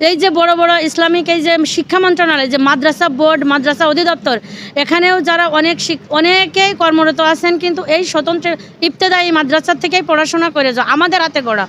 এই যে বড় বড় ইসলামিক এই যে শিক্ষা মন্ত্রণালয়, যে মাদ্রাসা বোর্ড, মাদ্রাসা অধিদপ্তর, এখানেও যারা অনেক অনেকেই কর্মরত আছেন কিন্তু এই স্বতন্ত্র ইবতেদায়ী মাদ্রাসা থেকেই পড়াশোনা করে যাওয়া, আমাদের হাতে গড়া।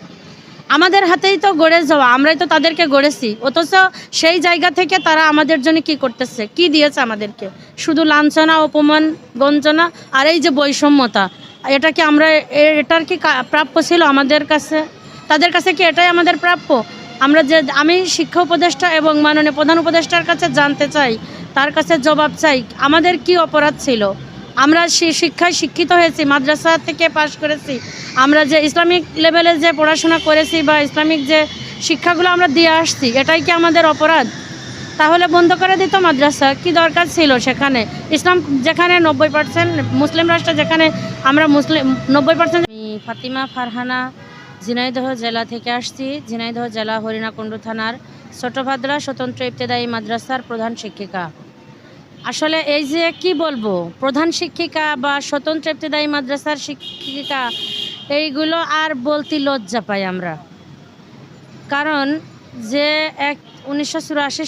আমাদের হাতেই তো গড়ে যাওয়া, আমরাই তো তাদেরকে গড়েছি। অথচ সেই জায়গা থেকে তারা আমাদের জন্য কি করতেছে? কি দিয়েছে আমাদেরকে? শুধু লাঞ্ছনা, অপমান, গঞ্জনা আর এই যে বৈষম্যতা। এটা কি আমরা এটার কা- প্রাপ্য ছিল আমাদের কাছে? তাদের কাছে কি এটাই আমাদের প্রাপ্য? আমরা যে, আমি শিক্ষা উপদেষ্টা এবং মাননীয় প্রধান উপদেষ্টার কাছে জানতে চাই, তার কাছে জবাব চাই, আমাদের কি অপরাধ ছিল? আমরা শিক্ষায় শিক্ষিত হয়েছি, মাদ্রাসা থেকে পাশ করেছি, আমরা যে ইসলামিক লেভেলে যে পড়াশোনা করেছি বা ইসলামিক যে শিক্ষাগুলো আমরা দিয়ে আসছি, এটাই কি আমাদের অপরাধ? তাহলে বন্ধ করে দিত মাদ্রাসা, কি দরকার ছিল সেখানে? ইসলাম যেখানে নব্বই পার্সেন্ট মুসলিম রাষ্ট্র যেখানে আমরা মুসলিম, নব্বই পার্সেন্ট ফাতিমা ফারহানা ঝিনাইদহ জেলা থেকে আসছি। ঝিনাইদহ জেলা হরিণাকুণ্ড থানার ছোটভাদ্রা স্বতন্ত্র ইবতেদায়ী মাদ্রাসার প্রধান শিক্ষিকা। আসলে এই যে কি বলব, প্রধান শিক্ষিকা বা স্বতন্ত্র ইবতেদায়ী মাদ্রাসার শিক্ষিকা, এইগুলো আর বলতে লজ্জা পাই আমরা। কারণ যে এক উনিশশো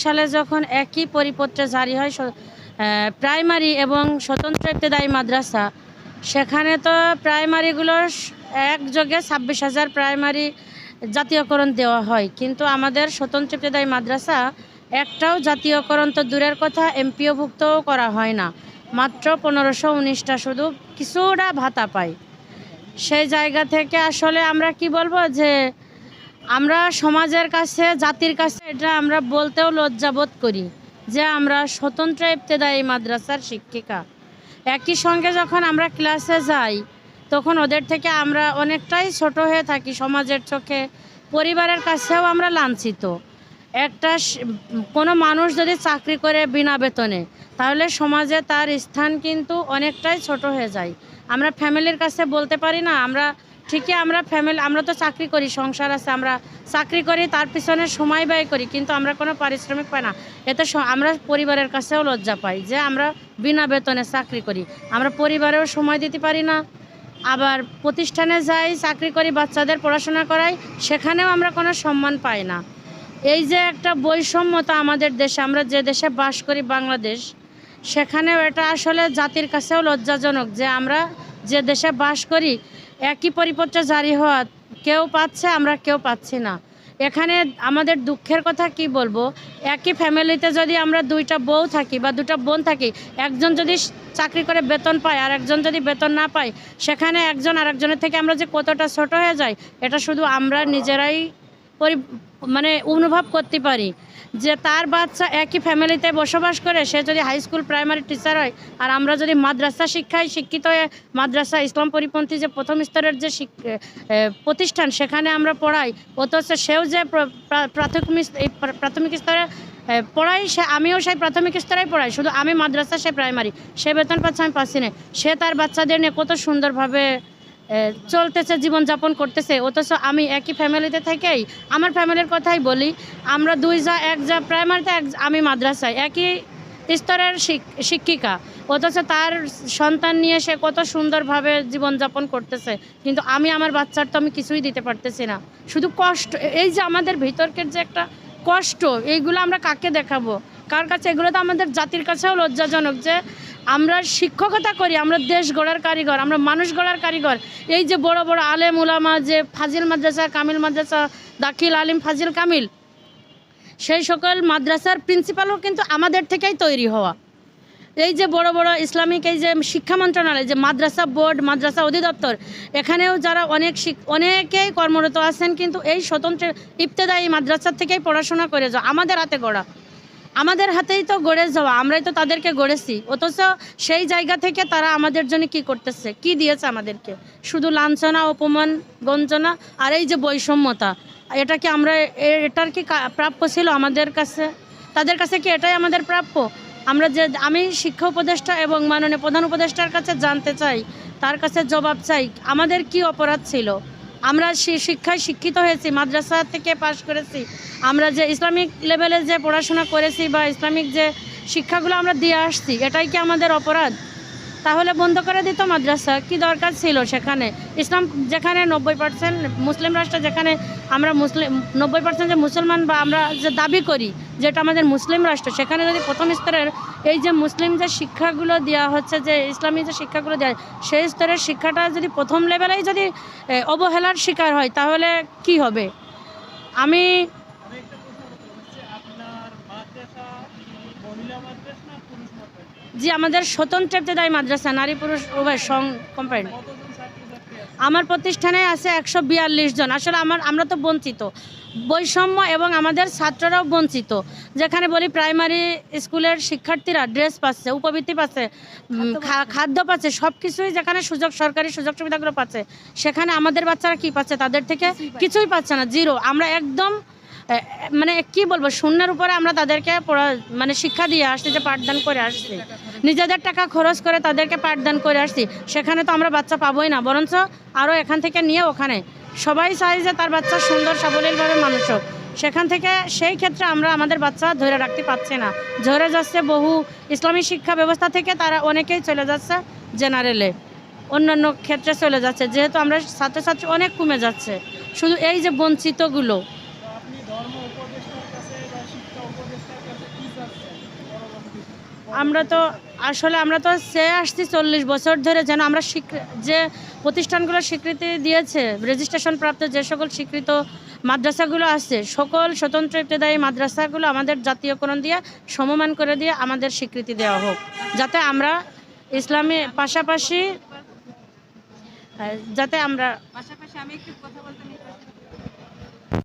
সালে যখন একই পরিপত্রে জারি হয় প্রাইমারি এবং স্বতন্ত্র ইবতেদায়ী মাদ্রাসা সেখানে তো প্রাইমারিগুলোর স- একযোগে ছাব্বিশ হাজার প্রাইমারি জাতীয়করণ দেওয়া হয়। কিন্তু আমাদের স্বতন্ত্র ইবতেদায়ী মাদ্রাসা একটাও জাতীয়করণ তো দূরের কথা, এমপিওভুক্তও করা হয় না। মাত্র পনেরোশো উনিশটা শুধু কিছুটা ভাতা পাই সেই জায়গা থেকে আসলে আমরা কি বলব যে আমরা সমাজের কাছে, জাতির কাছে এটা আমরা বলতেও লজ্জাবোধ করি যে আমরা স্বতন্ত্র ইবতেদায়ী মাদ্রাসার শিক্ষিকা। একই সঙ্গে যখন আমরা ক্লাসে যাই, তখন ওদের থেকে আমরা অনেকটাই ছোট হয়ে থাকি সমাজের চোখে। পরিবারের কাছেও আমরা লাঞ্ছিত। একটা কোনো মানুষ যদি চাকরি করে বিনা বেতনে, তাহলে সমাজে তার স্থান কিন্তু অনেকটাই ছোট হয়ে যায়। আমরা ফ্যামিলির কাছে বলতে পারি না, আমরা ঠিকই আমরা ফ্যামিলি আমরা তো চাকরি করি, সংসার আছে, আমরা চাকরি করি, তার পিছনে সময় ব্যয় করি, কিন্তু আমরা কোনো পারিশ্রমিক পাই না। এতে আমরা পরিবারের কাছেও লজ্জা পাই যে আমরা বিনা বেতনে চাকরি করি। আমরা পরিবারেও সময় দিতে পারি না। আবার প্রতিষ্ঠানে যাই, চাকরি করি, বাচ্চাদের পড়াশোনা করাই, সেখানেও আমরা কোনো সম্মান পাই না। এই যে একটা বৈষম্যতা আমাদের দেশে, আমরা যে দেশে বাস করি, বাংলাদেশ, সেখানেও এটা আসলে জাতির কাছেও লজ্জাজনক যে আমরা যে দেশে বাস করি একই পরিপত্র জারি হওয়া কেউ পাচ্ছে, আমরা কেউ পাচ্ছি না। এখানে আমাদের দুঃখের কথা কি বলব? একই ফ্যামিলিতে যদি আমরা দুইটা বউ থাকি বা দুটা বোন থাকি, একজন যদি চাকরি করে বেতন পায় আর একজন যদি বেতন না পায়, সেখানে একজন আর একজনের থেকে আমরা যে কতটা ছোট হয়ে যাই, এটা শুধু আমরা নিজেরাই মানে অনুভব করতে পারি যে তার বাচ্চা একই ফ্যামিলিতে বসবাস করে, সে যদি হাই স্কুল প্রাইমারি টিচার হয়, আর আমরা যদি মাদ্রাসা শিক্ষায় শিক্ষিত হয়ে মাদ্রাসা ইসলাম পরিপন্থী যে প্রথম স্তরের যে প্রতিষ্ঠান সেখানে আমরা পড়াই, অথচ সেও যে প্রাথমিক প্রাথমিক স্তরে পড়াই সে, আমিও সেই প্রাথমিক স্তরেই পড়াই, শুধু আমি মাদ্রাসা, সে প্রাইমারি সে বেতন পাচ্ছে আমি পাচ্ছি না। সে তার বাচ্চাদের নিয়ে কত সুন্দরভাবে চলতেছে, জীবনযাপন করতেছে। অথচ আমি একই ফ্যামিলিতে থেকেই আমার ফ্যামিলির কথাই বলি, আমরা দুই যা, এক যা প্রাইমারিতে এক আমি মাদ্রাসায়, একই স্তরের শিক্ষিকা। অথচ তার সন্তান নিয়ে সে কত সুন্দরভাবে জীবনযাপন করতেছে, কিন্তু আমি আমার বাচ্চার তো আমি কিছুই দিতে পারতেছি না। শুধু কষ্ট, এই যে আমাদের ভিতরকের যে একটা কষ্ট, এইগুলো আমরা কাকে দেখাবো? কার কাছে? এগুলো তো আমাদের জাতির কাছেও লজ্জাজনক যে আমরা শিক্ষকতা করি, আমরা দেশ গড়ার কারিগর, আমরা মানুষ গড়ার কারিগর। এই যে বড় বড় আলেম উলামা, যে ফাজিল মাদ্রাসা, কামিল মাদ্রাসা, দাখিল আলিম ফাজিল কামিল, সেই সকল মাদ্রাসার প্রিন্সিপালও কিন্তু আমাদের থেকেই তৈরি হওয়া। এই যে বড় বড় ইসলামিক, এই যে শিক্ষা মন্ত্রণালয়, যে মাদ্রাসা বোর্ড, মাদ্রাসা অধিদপ্তর, এখানেও যারা অনেক অনেকেই কর্মরত আছেন, কিন্তু এই স্বতন্ত্র ইবতেদায়ী মাদ্রাসার থেকেই পড়াশোনা করে যাওয়া আমাদের হাতে গড়া। আমাদের হাতেই তো গড়ে যাওয়া আমরাই তো তাদেরকে গড়েছি। অথচ সেই জায়গা থেকে তারা আমাদের জন্য কি করতেছে? কি দিয়েছে আমাদেরকে? শুধু লাঞ্ছনা, অপমান, গঞ্জনা আর এই যে বৈষম্যতা, এটা কি আমরা এটার কি প্রাপ্য ছিল আমাদের কাছে? তাদের কাছে কি এটাই আমাদের প্রাপ্য? আমরা যে, আমি শিক্ষা উপদেষ্টা এবং মাননীয় প্রধান উপদেষ্টার কাছে জানতে চাই, তার কাছে জবাব চাই, আমাদের কি অপরাধ ছিল? আমরা শি- শিক্ষায় শিক্ষিত হয়েছি, মাদ্রাসা থেকে পাশ করেছি। আমরা যে ইসলামিক লেভেলে যে পড়াশোনা করেছি বা ইসলামিক যে শিক্ষাগুলো আমরা দিয়ে আসছি, এটাই কি আমাদের অপরাধ? তাহলে বন্ধ করে দিত মাদ্রাসা। কি দরকার ছিল সেখানে? ইসলাম যেখানে নব্বই পার্সেন্ট মুসলিম রাষ্ট্র যেখানে আমরা মুসলিম, নব্বই পার্সেন্ট যে মুসলমান বা আমরা যে দাবি করি, যেটা আমাদের মুসলিম রাষ্ট্র, সেখানে যদি প্রথম স্তরের এই যে মুসলিম যে শিক্ষাগুলো দেওয়া হচ্ছে, যে ইসলামী যে শিক্ষাগুলো দেওয়া সেই স্তরের শিক্ষাটা যদি প্রথম লেভেলেই যদি অবহেলার শিকার হয়, তাহলে কি হবে? আমি যে আমাদের স্বতন্ত্র ইবতেদায়ী মাদ্রাসা নারী পুরুষ উভয় সং আছে? আমার প্রতিষ্ঠানে আছে একশো বিয়াল্লিশ জন। আসলে আমার আমরা তো বঞ্চিত। বৈষম্য এবং আমাদের ছাত্ররাও বঞ্চিত। যেখানে বলি প্রাইমারি স্কুলের শিক্ষার্থীরা ড্রেস পাচ্ছে উপবৃত্তি পাচ্ছে খাদ্য পাচ্ছে। সব কিছুই যেখানে সুযোগ সরকারি সুযোগ সুবিধাগুলো পাচ্ছে সেখানে আমাদের বাচ্চারা কি পাচ্ছে? তাদের থেকে কিছুই পাচ্ছে না। জিরো আমরা একদম মানে কি বলব, শূন্যের উপরে আমরা তাদেরকে মানে শিক্ষা দিয়ে আসছি যে পাঠদান করে আসছি। নিজেদের টাকা খরচ করে তাদেরকে পাঠদান করে আসছি। সেখানে তো আমরা বাচ্চা পাবোই না, বরঞ্চ আরও এখান থেকে নিয়ে ওখানে। সবাই চায় যে তার বাচ্চা সুন্দর, সাবলীলভাবে মানুষ হোক। সেখান থেকে সেই ক্ষেত্রে আমরা আমাদের বাচ্চা ধরে রাখতে পারছি না। ঝরে যাচ্ছে বহু ইসলামী শিক্ষা ব্যবস্থা থেকে তারা অনেকেই চলে যাচ্ছে জেনারেলে। অন্যান্য ক্ষেত্রে চলে যাচ্ছে, যেহেতু আমরা ছাত্রছাত্রী অনেক কমে যাচ্ছে। শুধু এই যে বঞ্চিতগুলো তো আপনি ধর্ম উপদেষ্টার কাছে বা শিক্ষা উপদেষ্টার কাছে কি চাচ্ছেন পরবর্তী আমরা তো আসলে আমরা তো চেয়ে আসছি চল্লিশ বছর ধরে যেন আমরা যে প্রতিষ্ঠানগুলো স্বীকৃতি দিয়েছে রেজিস্ট্রেশন প্রাপ্ত যে সকল স্বীকৃত মাদ্রাসাগুলো আছে, সকল স্বতন্ত্র ইবতেদায়ী মাদ্রাসাগুলো আমাদের জাতীয়করণ দিয়ে সমমান করে দিয়ে আমাদের স্বীকৃতি দেওয়া হোক, যাতে আমরা ইসলামী পাশাপাশি যাতে আমরা পাশাপাশি আমি একটু কথা বলতে